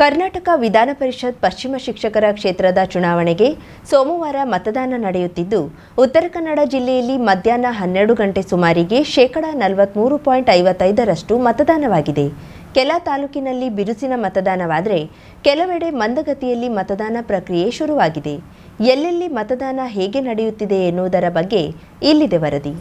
ಕರ್ನಾಟಕ ವಿಧಾನ ಪರಿಷತ್ ಪಶ್ಚಿಮ ಶಿಕ್ಷಕರ ಕ್ಷೇತ್ರದ ಚುನಾವಣೆಗೆ ಸೋಮವಾರ ಮತದಾನ ನಡೆಯುತ್ತಿದ್ದು, ಉತ್ತರ ಕನ್ನಡ ಜಿಲ್ಲೆಯಲ್ಲಿ ಮಧ್ಯಾಹ್ನ ಹನ್ನೆರಡು ಗಂಟೆ ಸುಮಾರಿಗೆ ಶೇಕಡಾ ನಲವತ್ಮೂರು ಪಾಯಿಂಟ್ ಐವತ್ತೈದರಷ್ಟು ಮತದಾನವಾಗಿದೆ. ಕೆಲ ತಾಲೂಕಿನಲ್ಲಿ ಬಿರುಸಿನ ಮತದಾನವಾದರೆ ಕೆಲವೆಡೆ ಮಂದಗತಿಯಲ್ಲಿ ಮತದಾನ ಪ್ರಕ್ರಿಯೆ ಶುರುವಾಗಿದೆ. ಎಲ್ಲೆಲ್ಲಿ ಮತದಾನ ಹೇಗೆ ನಡೆಯುತ್ತಿದೆ ಎನ್ನುವುದರ ಬಗ್ಗೆ ಇಲ್ಲಿದೆ ವರದಿ.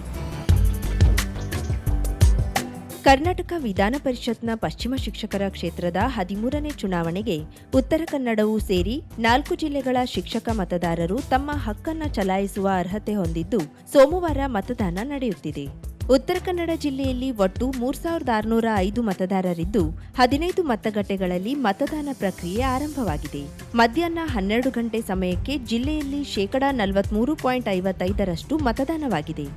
ಕರ್ನಾಟಕ ವಿಧಾನ ಪರಿಷತ್ನ ಪಶ್ಚಿಮ ಶಿಕ್ಷಕರ ಕ್ಷೇತ್ರದ ಹದಿಮೂರನೇ ಚುನಾವಣೆಗೆ ಉತ್ತರ ಕನ್ನಡವೂ ಸೇರಿ ನಾಲ್ಕು ಜಿಲ್ಲೆಗಳ ಶಿಕ್ಷಕ ಮತದಾರರು ತಮ್ಮ ಹಕ್ಕನ್ನು ಚಲಾಯಿಸುವ ಅರ್ಹತೆ ಹೊಂದಿದ್ದು ಸೋಮವಾರ ಮತದಾನ ನಡೆಯುತ್ತಿದೆ. ಉತ್ತರ ಕನ್ನಡ ಜಿಲ್ಲೆಯಲ್ಲಿ ಒಟ್ಟು ಮೂರ್ ಸಾವಿರದ ಆರುನೂರ ಐದು ಮತದಾರರಿದ್ದು ಹದಿನೈದು ಮತಗಟ್ಟೆಗಳಲ್ಲಿ ಮತದಾನ ಪ್ರಕ್ರಿಯೆ ಆರಂಭವಾಗಿದೆ. ಮಧ್ಯಾಹ್ನ ಹನ್ನೆರಡು ಗಂಟೆ ಸಮಯಕ್ಕೆ ಜಿಲ್ಲೆಯಲ್ಲಿ ಶೇಕಡಾ ನಲವತ್ಮೂರು ಪಾಯಿಂಟ್ ಐವತ್ತೈದರಷ್ಟು ಮತದಾನವಾಗಿದೆ.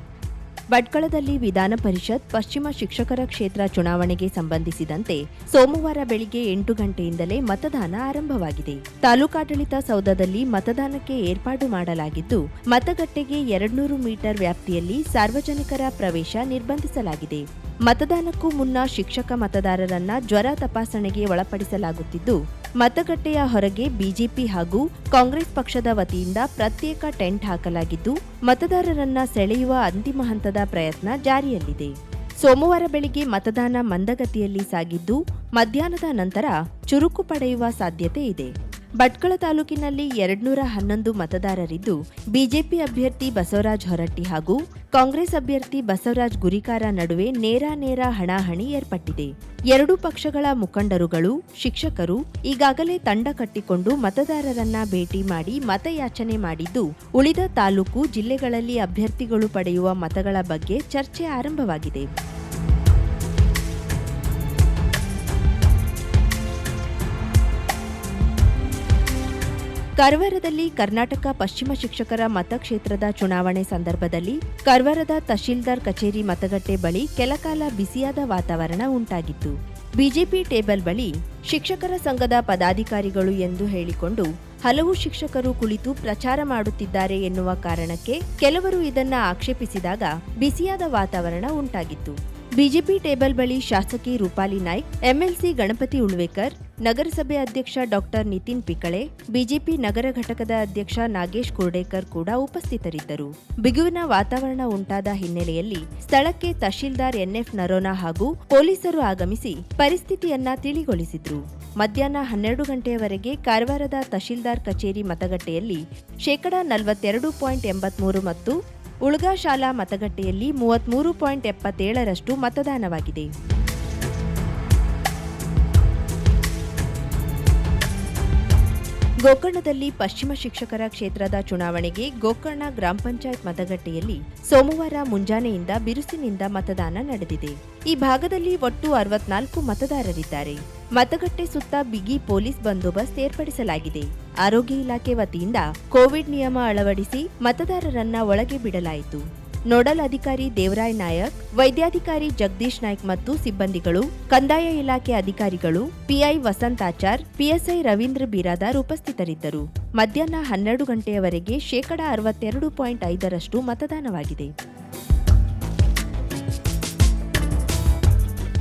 ಭಟ್ಕಳದಲ್ಲಿ ವಿಧಾನ ಪರಿಷತ್, ಪಶ್ಚಿಮ ಶಿಕ್ಷಕರ ಕ್ಷೇತ್ರ ಚುನಾವಣೆಗೆ ಸಂಬಂಧಿಸಿದಂತೆ ಸೋಮವಾರ ಬೆಳಿಗ್ಗೆ ಎಂಟು ಗಂಟೆಯಿಂದಲೇ ಮತದಾನ ಆರಂಭವಾಗಿದೆ. ತಾಲೂಕಾಡಳಿತ ಸೌಧದಲ್ಲಿ ಮತದಾನಕ್ಕೆ ಏರ್ಪಾಡು ಮಾಡಲಾಗಿದ್ದು, ಮತಗಟ್ಟೆಗೆ ಎರಡ್ನೂರು ಮೀಟರ್ ವ್ಯಾಪ್ತಿಯಲ್ಲಿ ಸಾರ್ವಜನಿಕರ ಪ್ರವೇಶ ನಿರ್ಬಂಧಿಸಲಾಗಿದೆ. ಮತದಾನಕ್ಕೂ ಮುನ್ನ ಶಿಕ್ಷಕ ಮತದಾರರನ್ನ ಜ್ವರ ತಪಾಸಣೆಗೆ ಒಳಪಡಿಸಲಾಗುತ್ತಿದ್ದು, ಮತಗಟ್ಟೆಯ ಹೊರಗೆ ಬಿಜೆಪಿ ಹಾಗೂ ಕಾಂಗ್ರೆಸ್ ಪಕ್ಷದ ವತಿಯಿಂದ ಪ್ರತ್ಯೇಕ ಟೆಂಟ್ ಹಾಕಲಾಗಿದ್ದು, ಮತದಾರರನ್ನ ಸೆಳೆಯುವ ಅಂತಿಮ ಹಂತದ ಪ್ರಯತ್ನ ಜಾರಿಯಲ್ಲಿದೆ. ಸೋಮವಾರ ಬೆಳಿಗ್ಗೆ ಮತದಾನ ಮಂದಗತಿಯಲ್ಲಿ ಸಾಗಿದ್ದು, ಮಧ್ಯಾಹ್ನದ ನಂತರ ಚುರುಕು ಪಡೆಯುವ ಸಾಧ್ಯತೆ ಇದೆ. ಭಟ್ಕಳ ತಾಲೂಕಿನಲ್ಲಿ ಎರಡ್ನೂರ ಹನ್ನೊಂದು ಮತದಾರರಿದ್ದು, ಬಿಜೆಪಿ ಅಭ್ಯರ್ಥಿ ಬಸವರಾಜ್ ಹೊರಟ್ಟಿ ಹಾಗೂ ಕಾಂಗ್ರೆಸ್ ಅಭ್ಯರ್ಥಿ ಬಸವರಾಜ್ ಗುರಿಕಾರ ನಡುವೆ ನೇರ ಹಣಾಹಣಿ ಏರ್ಪಟ್ಟಿದೆ. ಎರಡೂ ಪಕ್ಷಗಳ ಮುಖಂಡರುಗಳು, ಶಿಕ್ಷಕರು ಈಗಾಗಲೇ ತಂಡ ಕಟ್ಟಿಕೊಂಡು ಮತದಾರರನ್ನ ಭೇಟಿ ಮಾಡಿ ಮತಯಾಚನೆ ಮಾಡಿದ್ದು, ಉಳಿದ ತಾಲೂಕು ಜಿಲ್ಲೆಗಳಲ್ಲಿ ಅಭ್ಯರ್ಥಿಗಳು ಪಡೆಯುವ ಮತಗಳ ಬಗ್ಗೆ ಚರ್ಚೆ ಆರಂಭವಾಗಿದೆ. ಕಾರವಾರದಲ್ಲಿ ಕರ್ನಾಟಕ ಪಶ್ಚಿಮ ಶಿಕ್ಷಕರ ಮತಕ್ಷೇತ್ರದ ಚುನಾವಣೆ ಸಂದರ್ಭದಲ್ಲಿ ಕಾರವಾರದ ತಹಶೀಲ್ದಾರ್ ಕಚೇರಿ ಮತಗಟ್ಟೆ ಬಳಿ ಕೆಲಕಾಲ ಬಿಸಿಯಾದ ವಾತಾವರಣ ಉಂಟಾಗಿತ್ತು. ಬಿಜೆಪಿ ಟೇಬಲ್ ಬಳಿ ಶಿಕ್ಷಕರ ಸಂಘದ ಪದಾಧಿಕಾರಿಗಳು ಎಂದು ಹೇಳಿಕೊಂಡು ಹಲವು ಶಿಕ್ಷಕರು ಕುಳಿತು ಪ್ರಚಾರ ಮಾಡುತ್ತಿದ್ದಾರೆ ಎನ್ನುವ ಕಾರಣಕ್ಕೆ ಕೆಲವರು ಇದನ್ನ ಆಕ್ಷೇಪಿಸಿದಾಗ ಬಿಸಿಯಾದ ವಾತಾವರಣ ಉಂಟಾಗಿತ್ತು. ಬಿಜೆಪಿ ಟೇಬಲ್ ಬಳಿ ಶಾಸಕಿ ರೂಪಾಲಿ ನಾಯ್ಕ್, ಎಂಎಲ್ಸಿ ಗಣಪತಿ ಉಳ್ವೇಕರ್, ನಗರಸಭೆ ಅಧ್ಯಕ್ಷ ಡಾಕ್ಟರ್ ನಿತಿನ್ ಪಿಕಳೆ, ಬಿಜೆಪಿ ನಗರ ಘಟಕದ ಅಧ್ಯಕ್ಷ ನಾಗೇಶ್ ಕುರ್ಡೇಕರ್ ಕೂಡ ಉಪಸ್ಥಿತರಿದ್ದರು. ಬಿಗುವಿನ ವಾತಾವರಣ ಉಂಟಾದ ಹಿನ್ನೆಲೆಯಲ್ಲಿ ಸ್ಥಳಕ್ಕೆ ತಹಶೀಲ್ದಾರ್ ಎನ್ಎಫ್ ನರೋನಾ ಹಾಗೂ ಪೊಲೀಸರು ಆಗಮಿಸಿ ಪರಿಸ್ಥಿತಿಯನ್ನ ತಿಳಿಗೊಳಿಸಿದ್ರು. ಮಧ್ಯಾಹ್ನ ಹನ್ನೆರಡು ಗಂಟೆಯವರೆಗೆ ಕಾರವಾರದ ತಹಶೀಲ್ದಾರ್ ಕಚೇರಿ ಮತಗಟ್ಟೆಯಲ್ಲಿ ಶೇಕಡಾ ನಲವತ್ತೆರಡು ಪಾಯಿಂಟ್ ಎಂಬತ್ಮೂರು ಮತ್ತು ಉಳ್ಗಾ ಶಾಲಾ ಮತಗಟ್ಟೆಯಲ್ಲಿ ಮೂವತ್ಮೂರು ಪಾಯಿಂಟ್ ಎಪ್ಪತ್ತೇಳರಷ್ಟು ಮತದಾನವಾಗಿದೆ. ಗೋಕರ್ಣದಲ್ಲಿ ಪಶ್ಚಿಮ ಶಿಕ್ಷಕರ ಕ್ಷೇತ್ರದ ಚುನಾವಣೆಗೆ ಗೋಕರ್ಣ ಗ್ರಾಮ ಪಂಚಾಯತ್ ಮತಗಟ್ಟೆಯಲ್ಲಿ ಸೋಮವಾರ ಮುಂಜಾನೆಯಿಂದ ಬಿರುಸಿನಿಂದ ಮತದಾನ ನಡೆದಿದೆ. ಈ ಭಾಗದಲ್ಲಿ ಒಟ್ಟು ಅರವತ್ನಾಲ್ಕು ಮತದಾರರಿದ್ದಾರೆ. ಮತಗಟ್ಟೆ ಸುತ್ತ ಬಿಗಿ ಪೊಲೀಸ್ ಬಂದೋಬಸ್ತ್ ಏರ್ಪಡಿಸಲಾಗಿದೆ. ಆರೋಗ್ಯ ಇಲಾಖೆ ವತಿಯಿಂದ ಕೋವಿಡ್ ನಿಯಮ ಅಳವಡಿಸಿ ಮತದಾರರನ್ನ ಒಳಗೆ ಬಿಡಲಾಯಿತು. ನೋಡಲ್ ಅಧಿಕಾರಿ ದೇವರಾಯ್ ನಾಯಕ್, ವೈದ್ಯಾಧಿಕಾರಿ ಜಗದೀಶ್ ನಾಯ್ಕ್ ಮತ್ತು ಸಿಬ್ಬಂದಿಗಳು, ಕಂದಾಯ ಇಲಾಖೆ ಅಧಿಕಾರಿಗಳು, ಪಿಐ ವಸಂತಾಚಾರ್ ಪಿಎಸ್ಐ ರವೀಂದ್ರ ಬಿರಾದಾರ್ ಉಪಸ್ಥಿತರಿದ್ದರು. ಮಧ್ಯಾಹ್ನ ಹನ್ನೆರಡು ಗಂಟೆಯವರೆಗೆ ಶೇಕಡಾ ಅರವತ್ತೆರಡು ಪಾಯಿಂಟ್ ಐದರಷ್ಟು ಮತದಾನವಾಗಿದೆ.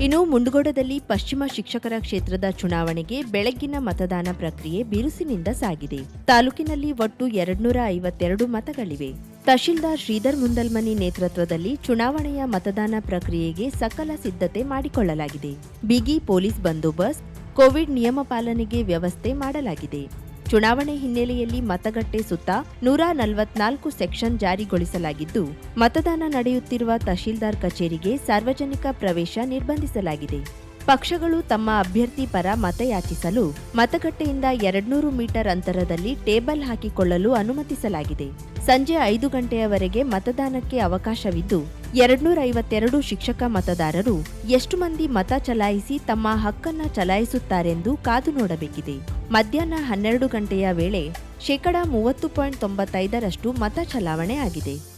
ಇನ್ನು ಮುಂಡಗೋಡದಲ್ಲಿ ಪಶ್ಚಿಮ ಶಿಕ್ಷಕರ ಕ್ಷೇತ್ರದ ಚುನಾವಣೆಗೆ ಬೆಳಗ್ಗಿನ ಮತದಾನ ಪ್ರಕ್ರಿಯೆ ಬಿರುಸಿನಿಂದ ಸಾಗಿದೆ. ತಾಲೂಕಿನಲ್ಲಿ ಒಟ್ಟು ಎರಡ್ನೂರ ಐವತ್ತೆರಡು ಮತಗಳಿವೆ. ತಹಶೀಲ್ದಾರ್ ಶ್ರೀಧರ್ ಮುಂದಲ್ಮನಿ ನೇತೃತ್ವದಲ್ಲಿ ಚುನಾವಣೆಯ ಮತದಾನ ಪ್ರಕ್ರಿಯೆಗೆ ಸಕಲ ಸಿದ್ಧತೆ ಮಾಡಿಕೊಳ್ಳಲಾಗಿದೆ. ಬಿಗಿ ಪೊಲೀಸ್ ಬಂದೋಬಸ್ತ್, ಕೋವಿಡ್ ನಿಯಮ ಪಾಲನೆಗೆ ವ್ಯವಸ್ಥೆ ಮಾಡಲಾಗಿದೆ. ಚುನಾವಣೆ ಹಿನ್ನೆಲೆಯಲ್ಲಿ ಮತಗಟ್ಟೆ ಸುತ್ತ ನೂರ ನಲವತ್ನಾಲ್ಕು ಸೆಕ್ಷನ್ ಜಾರಿಗೊಳಿಸಲಾಗಿದ್ದು, ಮತದಾನ ನಡೆಯುತ್ತಿರುವ ತಹಶೀಲ್ದಾರ್ ಕಚೇರಿಗೆ ಸಾರ್ವಜನಿಕ ಪ್ರವೇಶ ನಿರ್ಬಂಧಿಸಲಾಗಿದೆ. ಪಕ್ಷಗಳು ತಮ್ಮ ಅಭ್ಯರ್ಥಿ ಪರ ಮತಯಾಚಿಸಲು ಮತಗಟ್ಟೆಯಿಂದ ಎರಡ್ನೂರು ಮೀಟರ್ ಅಂತರದಲ್ಲಿ ಟೇಬಲ್ ಹಾಕಿಕೊಳ್ಳಲು ಅನುಮತಿಸಲಾಗಿದೆ. ಸಂಜೆ ಐದು ಗಂಟೆಯವರೆಗೆ ಮತದಾನಕ್ಕೆ ಅವಕಾಶವಿದ್ದು ಎರಡ್ನೂರ ಐವತ್ತೆರಡು ಶಿಕ್ಷಕ ಮತದಾರರು ಎಷ್ಟು ಮಂದಿ ಮತ ಚಲಾಯಿಸಿ ತಮ್ಮ ಹಕ್ಕನ್ನ ಚಲಾಯಿಸುತ್ತಾರೆಂದು ಕಾದು ನೋಡಬೇಕಿದೆ. ಮಧ್ಯಾಹ್ನ ಹನ್ನೆರಡು ಗಂಟೆಯ ವೇಳೆ ಶೇಕಡಾ ಮೂವತ್ತು ಪಾಯಿಂಟ್ ತೊಂಬತ್ತೈದರಷ್ಟು ಮತ ಚಲಾವಣೆ ಆಗಿದೆ.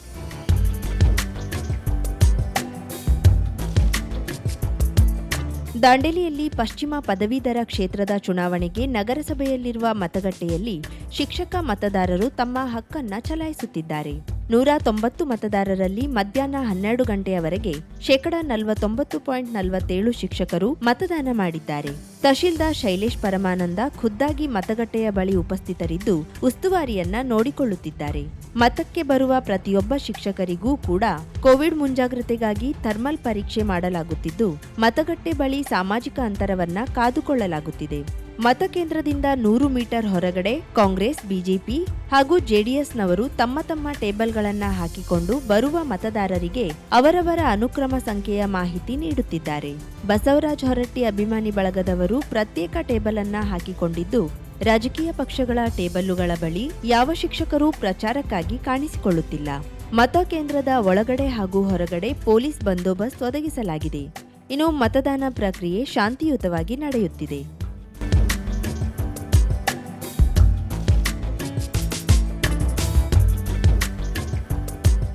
ದಾಂಡೇಲಿಯಲ್ಲಿ ಪಶ್ಚಿಮ ಪದವೀಧರ ಕ್ಷೇತ್ರದ ಚುನಾವಣೆಗೆ ನಗರಸಭೆಯಲ್ಲಿರುವ ಮತಗಟ್ಟೆಯಲ್ಲಿ ಶಿಕ್ಷಕ ಮತದಾರರು ತಮ್ಮ ಹಕ್ಕನ್ನ ಚಲಾಯಿಸುತ್ತಿದ್ದಾರೆ. ನೂರ ತೊಂಬತ್ತು ಮತದಾರರಲ್ಲಿ ಮಧ್ಯಾಹ್ನ ಹನ್ನೆರಡು ಗಂಟೆಯವರೆಗೆ ಶೇಕಡ ನಲವತ್ತೊಂಬತ್ತು ಪಾಯಿಂಟ್ ನಲವತ್ತೇಳು ಶಿಕ್ಷಕರು ಮತದಾನ ಮಾಡಿದ್ದಾರೆ. ತಹಶೀಲ್ದಾರ್ ಶೈಲೇಶ್ ಪರಮಾನಂದ ಖುದ್ದಾಗಿ ಮತಗಟ್ಟೆಯ ಬಳಿ ಉಪಸ್ಥಿತರಿದ್ದು ಉಸ್ತುವಾರಿಯನ್ನ ನೋಡಿಕೊಳ್ಳುತ್ತಿದ್ದಾರೆ. ಮತಕ್ಕೆ ಬರುವ ಪ್ರತಿಯೊಬ್ಬ ಶಿಕ್ಷಕರಿಗೂ ಕೂಡ ಕೋವಿಡ್ ಮುಂಜಾಗ್ರತೆಗಾಗಿ ಥರ್ಮಲ್ ಪರೀಕ್ಷೆ ಮಾಡಲಾಗುತ್ತಿದ್ದು, ಮತಗಟ್ಟೆ ಬಳಿ ಸಾಮಾಜಿಕ ಅಂತರವನ್ನ ಕಾದುಕೊಳ್ಳಲಾಗುತ್ತಿದೆ. ಮತಕೇಂದ್ರದಿಂದ ನೂರು ಮೀಟರ್ ಹೊರಗಡೆ ಕಾಂಗ್ರೆಸ್, ಬಿಜೆಪಿ ಹಾಗೂ ಜೆಡಿಎಸ್ನವರು ತಮ್ಮ ತಮ್ಮ ಟೇಬಲ್ಗಳನ್ನ ಹಾಕಿಕೊಂಡು ಬರುವ ಮತದಾರರಿಗೆ ಅವರವರ ಅನುಕ್ರಮ ಸಂಖ್ಯೆಯ ಮಾಹಿತಿ ನೀಡುತ್ತಿದ್ದಾರೆ. ಬಸವರಾಜ್ ಹೊರಟ್ಟಿ ಅಭಿಮಾನಿ ಬಳಗದವರು ಪ್ರತ್ಯೇಕ ಟೇಬಲ್ ಅನ್ನ ಹಾಕಿಕೊಂಡಿದ್ದು, ರಾಜಕೀಯ ಪಕ್ಷಗಳ ಟೇಬಲ್ಲುಗಳ ಬಳಿ ಯಾವ ಶಿಕ್ಷಕರೂ ಪ್ರಚಾರಕ್ಕಾಗಿ ಕಾಣಿಸಿಕೊಳ್ಳುತ್ತಿಲ್ಲ. ಮತ ಕೇಂದ್ರದ ಒಳಗಡೆ ಹಾಗೂ ಹೊರಗಡೆ ಪೊಲೀಸ್ ಬಂದೋಬಸ್ತ್ ಒದಗಿಸಲಾಗಿದೆ. ಇನ್ನು ಮತದಾನ ಪ್ರಕ್ರಿಯೆ ಶಾಂತಿಯುತವಾಗಿ ನಡೆಯುತ್ತಿದೆ.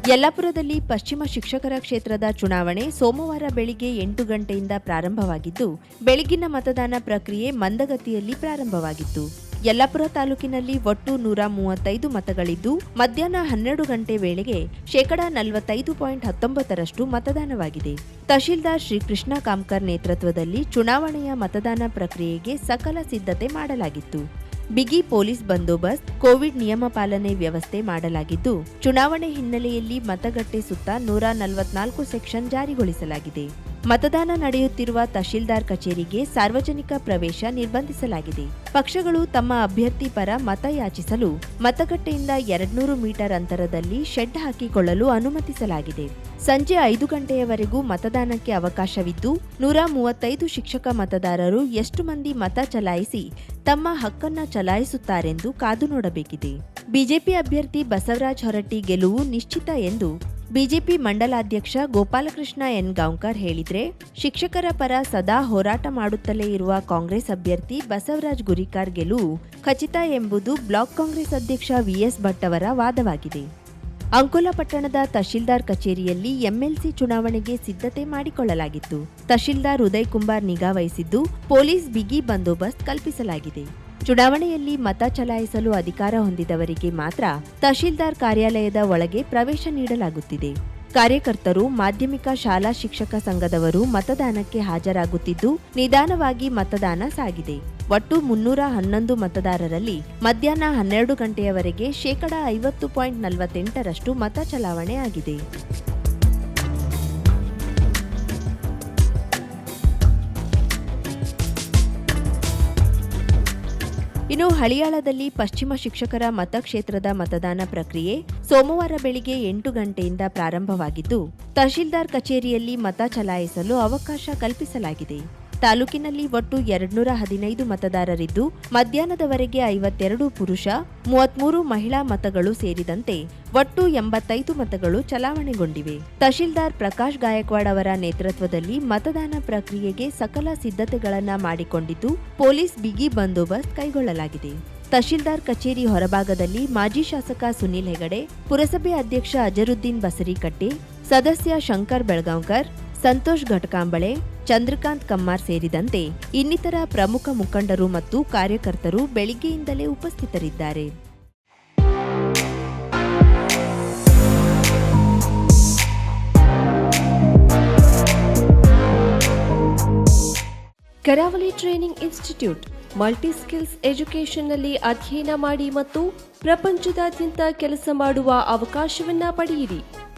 ಯಲ್ಲಾಪುರದಲ್ಲಿ ಪಶ್ಚಿಮ ಶಿಕ್ಷಕರ ಕ್ಷೇತ್ರದ ಚುನಾವಣೆ ಸೋಮವಾರ ಬೆಳಿಗ್ಗೆ ಎಂಟು ಗಂಟೆಯಿಂದ ಪ್ರಾರಂಭವಾಗಿದ್ದು, ಬೆಳಗಿನ ಮತದಾನ ಪ್ರಕ್ರಿಯೆ ಮಂದಗತಿಯಲ್ಲಿ ಪ್ರಾರಂಭವಾಗಿತ್ತು. ಯಲ್ಲಾಪುರ ತಾಲೂಕಿನಲ್ಲಿ ಒಟ್ಟು ನೂರ ಮೂವತ್ತೈದು ಮತಗಳಿದ್ದು, ಮಧ್ಯಾಹ್ನ ಹನ್ನೆರಡು ಗಂಟೆ ವೇಳೆಗೆ ಶೇಕಡಾ ನಲವತ್ತೈದು ಪಾಯಿಂಟ್ ಹತ್ತೊಂಬತ್ತರಷ್ಟು ಮತದಾನವಾಗಿದೆ. ತಹಶೀಲ್ದಾರ್ ಶ್ರೀಕೃಷ್ಣ ಕಾಮ್ಕರ್ ನೇತೃತ್ವದಲ್ಲಿ ಚುನಾವಣೆಯ ಮತದಾನ ಪ್ರಕ್ರಿಯೆಗೆ ಸಕಲ ಸಿದ್ಧತೆ ಮಾಡಲಾಗಿತ್ತು. ಬಿಗಿ ಪೊಲೀಸ್ ಬಂದೋಬಸ್ತ್ ಕೋವಿಡ್ ನಿಯಮ ಪಾಲನೆ ವ್ಯವಸ್ಥೆ ಮಾಡಲಾಗಿದ್ದು, ಚುನಾವಣೆ ಹಿನ್ನೆಲೆಯಲ್ಲಿ ಮತಗಟ್ಟೆ ಸುತ್ತ ನೂರ ನಲವತ್ನಾಲ್ಕು ಸೆಕ್ಷನ್ ಜಾರಿಗೊಳಿಸಲಾಗಿದೆ. ಮತದಾನ ನಡೆಯುತ್ತಿರುವ ತಹಶೀಲ್ದಾರ್ ಕಚೇರಿಗೆ ಸಾರ್ವಜನಿಕ ಪ್ರವೇಶ ನಿರ್ಬಂಧಿಸಲಾಗಿದೆ. ಪಕ್ಷಗಳು ತಮ್ಮ ಅಭ್ಯರ್ಥಿ ಪರ ಮತ ಯಾಚಿಸಲು ಮತಗಟ್ಟೆಯಿಂದ ಎರಡ್ನೂರು ಮೀಟರ್ ಅಂತರದಲ್ಲಿ ಶೆಡ್ ಹಾಕಿಕೊಳ್ಳಲು ಅನುಮತಿಸಲಾಗಿದೆ. ಸಂಜೆ ಐದು ಗಂಟೆಯವರೆಗೂ ಮತದಾನಕ್ಕೆ ಅವಕಾಶವಿದ್ದು, ನೂರ ಮೂವತ್ತೈದು ಶಿಕ್ಷಕ ಮತದಾರರು ಎಷ್ಟು ಮಂದಿ ಮತ ಚಲಾಯಿಸಿ ತಮ್ಮ ಹಕ್ಕನ್ನ ಚಲಾಯಿಸುತ್ತಾರೆಂದು ಕಾದು ನೋಡಬೇಕಿದೆ. ಬಿಜೆಪಿ ಅಭ್ಯರ್ಥಿ ಬಸವರಾಜ್ ಹೊರಟ್ಟಿ ಗೆಲುವು ನಿಶ್ಚಿತ ಎಂದು ಬಿಜೆಪಿ ಮಂಡಲಾಧ್ಯಕ್ಷ ಗೋಪಾಲಕೃಷ್ಣ ಎನ್ ಗಾಂವ್ಕರ್ ಹೇಳಿದ್ರೆ, ಶಿಕ್ಷಕರ ಪರ ಸದಾ ಹೋರಾಟ ಮಾಡುತ್ತಲೇ ಇರುವ ಕಾಂಗ್ರೆಸ್ ಅಭ್ಯರ್ಥಿ ಬಸವರಾಜ್ ಗುರಿಕಾರ್ ಗೆಲುವು ಖಚಿತ ಎಂಬುದು ಬ್ಲಾಕ್ ಕಾಂಗ್ರೆಸ್ ಅಧ್ಯಕ್ಷ ವಿಎಸ್ ಭಟ್ ಅವರ ವಾದವಾಗಿದೆ. ಅಂಕೋಲ ಪಟ್ಟಣದ ತಹಶೀಲ್ದಾರ್ ಕಚೇರಿಯಲ್ಲಿ ಎಂಎಲ್ಸಿ ಚುನಾವಣೆಗೆ ಸಿದ್ಧತೆ ಮಾಡಿಕೊಳ್ಳಲಾಗಿತ್ತು. ತಹಶೀಲ್ದಾರ್ ಉದಯ್ ಕುಮಾರ್ ನಿಗಾ ವಹಿಸಿದ್ದು, ಪೊಲೀಸ್ ಬಿಗಿ ಬಂದೋಬಸ್ತ್ ಕಲ್ಪಿಸಲಾಗಿದೆ. ಚುನಾವಣೆಯಲ್ಲಿ ಮತ ಚಲಾಯಿಸಲು ಅಧಿಕಾರ ಹೊಂದಿದವರಿಗೆ ಮಾತ್ರ ತಹಶೀಲ್ದಾರ್ ಕಾರ್ಯಾಲಯದ ಒಳಗೆ ಪ್ರವೇಶ ನೀಡಲಾಗುತ್ತಿದೆ. ಕಾರ್ಯಕರ್ತರು, ಮಾಧ್ಯಮಿಕ ಶಾಲಾ ಶಿಕ್ಷಕ ಸಂಘದವರು ಮತದಾನಕ್ಕೆ ಹಾಜರಾಗುತ್ತಿದ್ದು, ನಿಧಾನವಾಗಿ ಮತದಾನ ಸಾಗಿದೆ. ಒಟ್ಟು ಮುನ್ನೂರ ಹನ್ನೊಂದು ಮತದಾರರಲ್ಲಿ ಮಧ್ಯಾಹ್ನ ಹನ್ನೆರಡು ಗಂಟೆಯವರೆಗೆ ಶೇಕಡಾ ಐವತ್ತು ಪಾಯಿಂಟ್ ನಲವತ್ತೆಂಟರಷ್ಟು ಮತ ಚಲಾವಣೆ ಆಗಿದೆ. ಇನ್ನು ಹಳಿಯಾಳದಲ್ಲಿ ಪಶ್ಚಿಮ ಶಿಕ್ಷಕರ ಮತಕ್ಷೇತ್ರದ ಮತದಾನ ಪ್ರಕ್ರಿಯೆ ಸೋಮವಾರ ಬೆಳಿಗ್ಗೆ ಎಂಟು ಗಂಟೆಯಿಂದ ಪ್ರಾರಂಭವಾಗಿದ್ದು, ತಹಶೀಲ್ದಾರ್ ಕಚೇರಿಯಲ್ಲಿ ಮತ ಚಲಾಯಿಸಲು ಅವಕಾಶ ಕಲ್ಪಿಸಲಾಗಿದೆ. ತಾಲೂಕಿನಲ್ಲಿ ಒಟ್ಟು ಎರಡ್ನೂರ ಹದಿನೈದು ಮತದಾರರಿದ್ದು, ಮಧ್ಯಾಹ್ನದವರೆಗೆ ಐವತ್ತೆರಡು ಪುರುಷ ಮೂವತ್ಮೂರು ಮಹಿಳಾ ಮತಗಳು ಸೇರಿದಂತೆ ಒಟ್ಟು ಎಂಬತ್ತೈದು ಮತಗಳು ಚಲಾವಣೆಗೊಂಡಿವೆ. ತಹಶೀಲ್ದಾರ್ ಪ್ರಕಾಶ್ ಗಾಯಕ್ವಾಡ್ ಅವರ ನೇತೃತ್ವದಲ್ಲಿ ಮತದಾನ ಪ್ರಕ್ರಿಯೆಗೆ ಸಕಲ ಸಿದ್ಧತೆಗಳನ್ನು ಮಾಡಿಕೊಂಡಿದ್ದು, ಪೊಲೀಸ್ ಬಿಗಿ ಬಂದೋಬಸ್ತ್ ಕೈಗೊಳ್ಳಲಾಗಿದೆ. ತಹಶೀಲ್ದಾರ್ ಕಚೇರಿ ಹೊರಭಾಗದಲ್ಲಿ ಮಾಜಿ ಶಾಸಕ ಸುನಿಲ್ ಹೆಗಡೆ, ಪುರಸಭೆ ಅಧ್ಯಕ್ಷ ಅಜರುದ್ದೀನ್ ಬಸರಿಕಟ್ಟೆ, ಸದಸ್ಯ ಶಂಕರ್ ಬೆಳಗಾಂವ್ಕರ್, ಸಂತೋಷ್ ಘಟಕಾಂಬಳೆ ಚಂದ್ರಕಾಂತ್ ಕಮ್ಮಾರ್ ಸೇರಿದಂತೆ ಇನ್ನಿತರ ಪ್ರಮುಖ ಮುಖಂಡರು ಮತ್ತು ಕಾರ್ಯಕರ್ತರು ಬೆಳಿಗ್ಗೆಯಿಂದಲೇ ಉಪಸ್ಥಿತರಿದ್ದಾರೆ. Karavali training institute multi skills ಎಜುಕೇಷನ್ನಲ್ಲಿ ಅಧ್ಯಯನ ಮಾಡಿ ಮತ್ತು ಪ್ರಪಂಚದಾದ್ಯಂತ ಕೆಲಸ ಮಾಡುವ ಅವಕಾಶವನ್ನ ಪಡೆಯಿರಿ.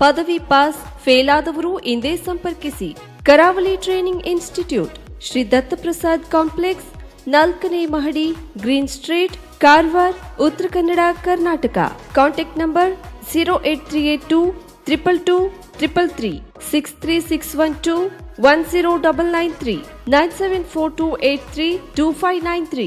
ಪದವಿ ಪಾಸ್ ಫೇಲ್ ಆದವರು ಇಂದೇ ಸಂಪರ್ಕಿಸಿ Karavali training institute Shri Dattaprasad complex, ನಾಲ್ಕನೇ ಮಹಡಿ, green street, Karwar, Uttara Kannada, Karnataka. Contact number zero eight three eight two triple two triple three six three six one two one zero double nine three nine seven four two eight three two five nine three